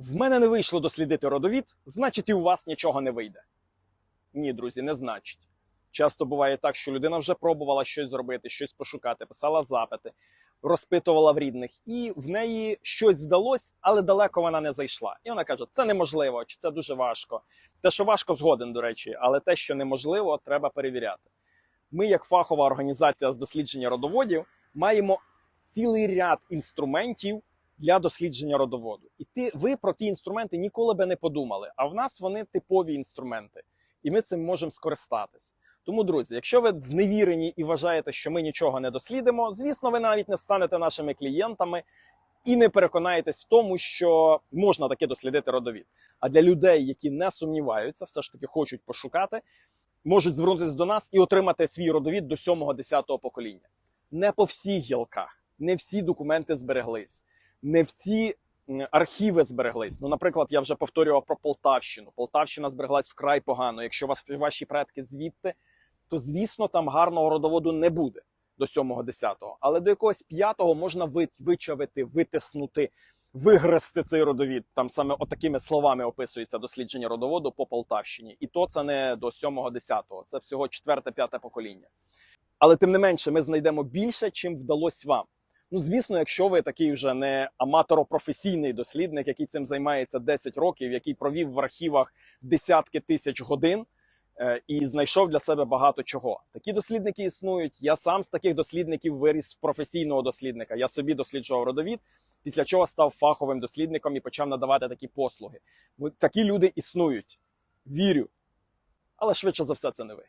В мене не вийшло дослідити родовід, значить і у вас нічого не вийде. Ні, друзі, не значить. Часто буває так, що людина вже пробувала щось зробити, щось пошукати, писала запити, розпитувала в рідних, і в неї щось вдалося, але далеко вона не зайшла. І вона каже: це неможливо, чи це дуже важко. Те, що важко, згоден, до речі, але те, що неможливо, треба перевіряти. Ми, як фахова організація з дослідження родоводів, маємо цілий ряд інструментів для дослідження родоводу. І ти, ви про ті інструменти ніколи би не подумали. А в нас вони типові інструменти, і ми цим можемо скористатись. Тому, друзі, якщо ви зневірені і вважаєте, що ми нічого не дослідимо, звісно, ви навіть не станете нашими клієнтами і не переконаєтесь в тому, що можна таки дослідити родовід. А для людей, які не сумніваються, все ж таки хочуть пошукати, можуть звернутися до нас і отримати свій родовід до 7-10 покоління. Не по всіх гілках, не всі документи збереглись, не всі архіви збереглись. Ну, наприклад, я вже повторював про Полтавщину. Полтавщина збереглась вкрай погано. Якщо вас ваші предки звідти, то звісно там гарного родоводу не буде до 7-10. Але до якогось п'ятого можна ви- вичавити, витиснути, вигрести цей родовід. Там саме отакими словами описується дослідження родоводу по Полтавщині. І то це не до 7-10, це всього 4-5 покоління. Але тим не менше, ми знайдемо більше, чим вдалося вам. Ну, звісно, якщо ви такий вже не аматоро-професійний дослідник, який цим займається 10 років, який провів в архівах десятки тисяч годин е, і знайшов для себе багато чого. Такі дослідники існують. Я сам з таких дослідників виріс в професійного дослідника. Я собі досліджував родовід, після чого став фаховим дослідником і почав надавати такі послуги. Такі люди існують. Вірю. Але швидше за все, це не ви.